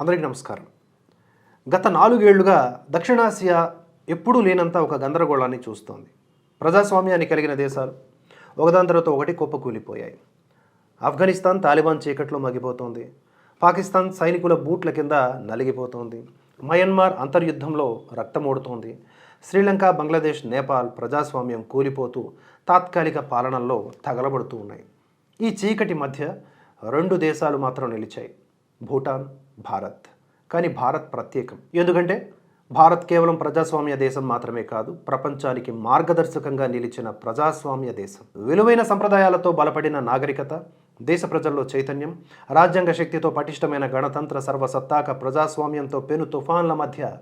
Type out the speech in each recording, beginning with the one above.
అందరికీ నమస్కారం. గత నాలుగేళ్ళుగా దక్షిణాసియా ఎప్పుడూ లేనంత ఒక గందరగోళాన్ని చూస్తోంది. ప్రజాస్వామ్యాన్ని కలిగిన దేశాలు ఒకదాని తర్వాత ఒకటి కుప్పకూలిపోయాయి. ఆఫ్ఘనిస్తాన్ తాలిబాన్ చీకట్లో మగ్గిపోతోంది. పాకిస్తాన్ సైనికుల బూట్ల కింద నలిగిపోతోంది. మయన్మార్ అంతర్యుద్ధంలో రక్తమోడుతోంది. శ్రీలంక బంగ్లాదేశ్ నేపాల్ ప్రజాస్వామ్యం కూలిపోతూ తాత్కాలిక పాలనల్లో తగలబడుతూ ఉన్నాయి. ఈ చీకటి మధ్య రెండు దేశాలు మాత్రం నిలిచాయి. భూటాన్ భారత్. కానీ భారత్ ప్రత్యేకం. ఎందుకంటే భారత్ కేవలం ప్రజాస్వామ్య దేశం మాత్రమే కాదు ప్రపంచానికి మార్గదర్శకంగా నిలిచిన ప్రజాస్వామ్య దేశం. విలువైన సంప్రదాయాలతో బలపడిన నాగరికత దేశ ప్రజల్లో చైతన్యం రాజ్యాంగ శక్తితో పటిష్టమైన గణతంత్ర సర్వసత్తాక ప్రజాస్వామ్యంతో పెను తుఫాన్ల మధ్య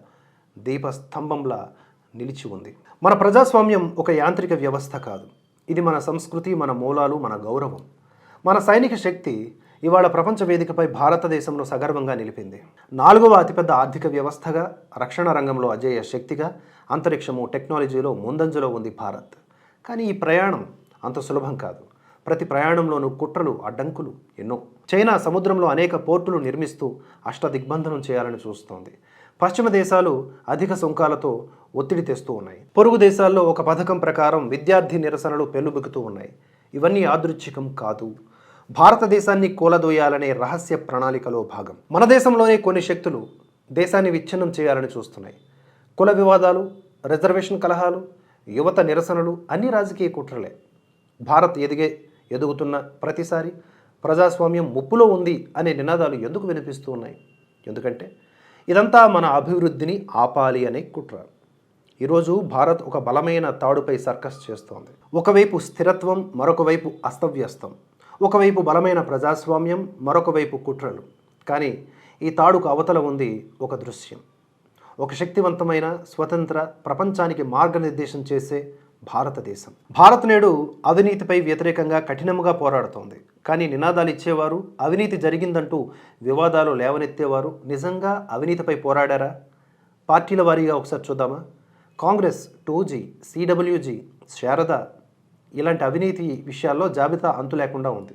దీపస్తంభంలా నిలిచి ఉంది. మన ప్రజాస్వామ్యం ఒక యాంత్రిక వ్యవస్థ కాదు. ఇది మన సంస్కృతి మన మూలాలు మన గౌరవం. మన సైనిక శక్తి ఇవాళ ప్రపంచ వేదికపై భారతదేశంలో సగర్వంగా నిలిపింది. నాలుగవ అతిపెద్ద ఆర్థిక వ్యవస్థగా రక్షణ రంగంలో అజేయ శక్తిగా అంతరిక్షము టెక్నాలజీలో ముందంజలో ఉంది భారత్. కానీ ఈ ప్రయాణం అంత సులభం కాదు. ప్రతి ప్రయాణంలోనూ కుట్రలు అడ్డంకులు ఎన్నో. చైనా సముద్రంలో అనేక పోర్టులు నిర్మిస్తూ అష్టదిగ్బంధనం చేయాలని చూస్తోంది. పశ్చిమ దేశాలు అధిక సుంకాలతో ఒత్తిడి తెస్తూ ఉన్నాయి. పొరుగు దేశాల్లో ఒక పథకం ప్రకారం విద్యార్థి నిరసనలు పెళ్ళుబికుతూ ఉన్నాయి. ఇవన్నీ యాదృచ్ఛికం కాదు. భారతదేశాన్ని కూలదోయాలనే రహస్య ప్రణాళికలో భాగం. మన దేశంలోనే కొన్ని శక్తులు దేశాన్ని విచ్ఛిన్నం చేయాలని చూస్తున్నాయి. కుల వివాదాలు రిజర్వేషన్ కలహాలు యువత నిరసనలు అన్ని రాజకీయ కుట్రలే. భారత్ ఎదిగే ఎదుగుతున్న ప్రతిసారి ప్రజాస్వామ్యం ముప్పులో ఉంది అనే నినాదాలు ఎందుకు వినిపిస్తూ ఉన్నాయి? ఎందుకంటే ఇదంతా మన అభివృద్ధిని ఆపాలి అనే కుట్ర. ఈరోజు భారత్ ఒక బలమైన తాడుపై సర్కస్ చేస్తోంది. ఒకవైపు స్థిరత్వం మరొక వైపు అస్తవ్యస్తం. ఒకవైపు బలమైన ప్రజాస్వామ్యం మరొక వైపు కుట్రలు. కానీ ఈ తాడుకు అవతల ఉంది ఒక దృశ్యం. ఒక శక్తివంతమైన స్వతంత్ర ప్రపంచానికి మార్గనిర్దేశం చేసే భారతదేశం. భారత్ నేడు అవినీతిపై వ్యతిరేకంగా కఠినంగా పోరాడుతోంది. కానీ నినాదాలు ఇచ్చేవారు అవినీతి జరిగిందంటూ వివాదాలు లేవనెత్తేవారు నిజంగా అవినీతిపై పోరాడారా? పార్టీల వారీగా ఒకసారి చూద్దామా? Congress two G CWG Saradha ఇలాంటి అవినీతి విషయాల్లో జాబితా అంతు లేకుండా ఉంది.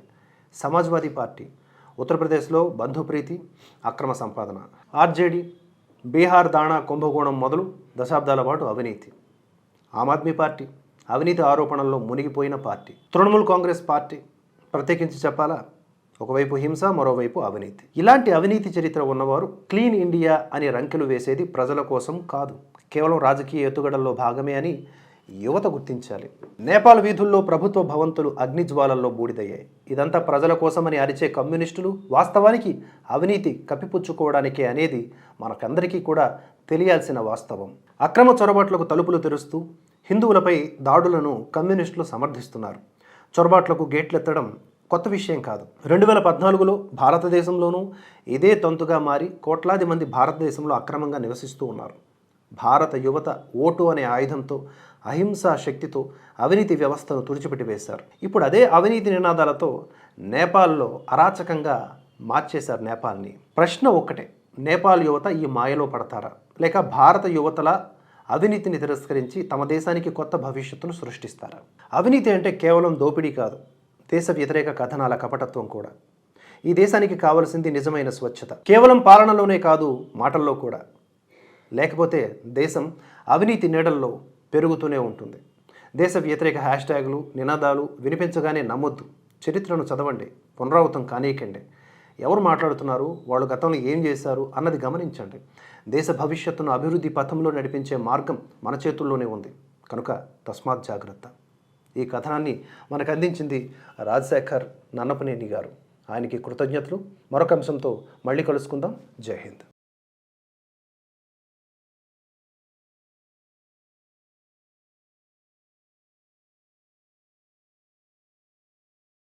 సమాజ్వాదీ పార్టీ ఉత్తరప్రదేశ్లో బంధుప్రీతి అక్రమ సంపాదన. ఆర్జేడీ బీహార్ దాణా కుంభకోణం మొదలు దశాబ్దాల పాటు అవినీతి. ఆమ్ ఆద్మీ పార్టీ అవినీతి ఆరోపణల్లో మునిగిపోయిన పార్టీ. తృణమూల్ కాంగ్రెస్ పార్టీ ప్రత్యేకించి చెప్పాలా? ఒకవైపు హింస మరోవైపు అవినీతి. ఇలాంటి అవినీతి చరిత్ర ఉన్నవారు క్లీన్ ఇండియా అని రంకెలు వేసేది ప్రజల కోసం కాదు కేవలం రాజకీయ ఎత్తుగడల్లో భాగమే అని యువత గుర్తించాలి. నేపాల్ వీధుల్లో ప్రభుత్వ భవంతులు అగ్నిజ్వాలల్లో బూడిదయ్యాయి. ఇదంతా ప్రజల కోసమని అరిచే కమ్యూనిస్టులు వాస్తవానికి అవినీతి కప్పిపుచ్చుకోవడానికే అనేది మనకందరికీ కూడా తెలియాల్సిన వాస్తవం. అక్రమ చొరబాట్లకు తలుపులు తెరుస్తూ హిందువులపై దాడులను కమ్యూనిస్టులు సమర్థిస్తున్నారు. చొరబాట్లకు గేట్లెత్తడం కొత్త విషయం కాదు. రెండు వేల పద్నాలుగులో భారతదేశంలోనూ ఇదే తంతుగా మారి కోట్లాది మంది భారతదేశంలో అక్రమంగా నివసిస్తూ ఉన్నారు. భారత యువత ఓటు అనే ఆయుధంతో అహింసా శక్తితో అవినీతి వ్యవస్థను తుడిచిపెట్టి వేశారు ఇప్పుడు అదే అవినీతి నినాదాలతో నేపాల్లో అరాచకంగా మార్చేశారు నేపాల్ని. ప్రశ్న ఒక్కటే నేపాల్ యువత ఈ మాయలో పడతారా? లేక భారత యువతల అవినీతిని తిరస్కరించి తమ దేశానికి కొత్త భవిష్యత్తును సృష్టిస్తారా? అవినీతి అంటే కేవలం దోపిడీ కాదు దేశ వ్యతిరేక కథనాల కపటత్వం కూడా. ఈ దేశానికి కావలసింది నిజమైన స్వచ్ఛత. కేవలం పాలనలోనే కాదు మాటల్లో కూడా. లేకపోతే దేశం అవినీతి నీడల్లో పెరుగుతూనే ఉంటుంది. దేశ వ్యతిరేక హ్యాష్ ట్యాగులు నినాదాలు వినిపించగానే నమ్మొద్దు. చరిత్రను చదవండి పునరావృతం కానీయకండి. ఎవరు మాట్లాడుతున్నారు? వాళ్ళు గతంలో ఏం చేశారు అన్నది గమనించండి. దేశ భవిష్యత్తును అభివృద్ధి పథంలో నడిపించే మార్గం మన చేతుల్లోనే ఉంది. కనుక తస్మాత్ జాగ్రత్త. ఈ కథనాన్ని మనకు అందించింది రాజశేఖర్ నన్నపనేని గారు. ఆయనకి కృతజ్ఞతలు. మరొక అంశంతో మళ్ళీ కలుసుకుందాం. జై హింద్.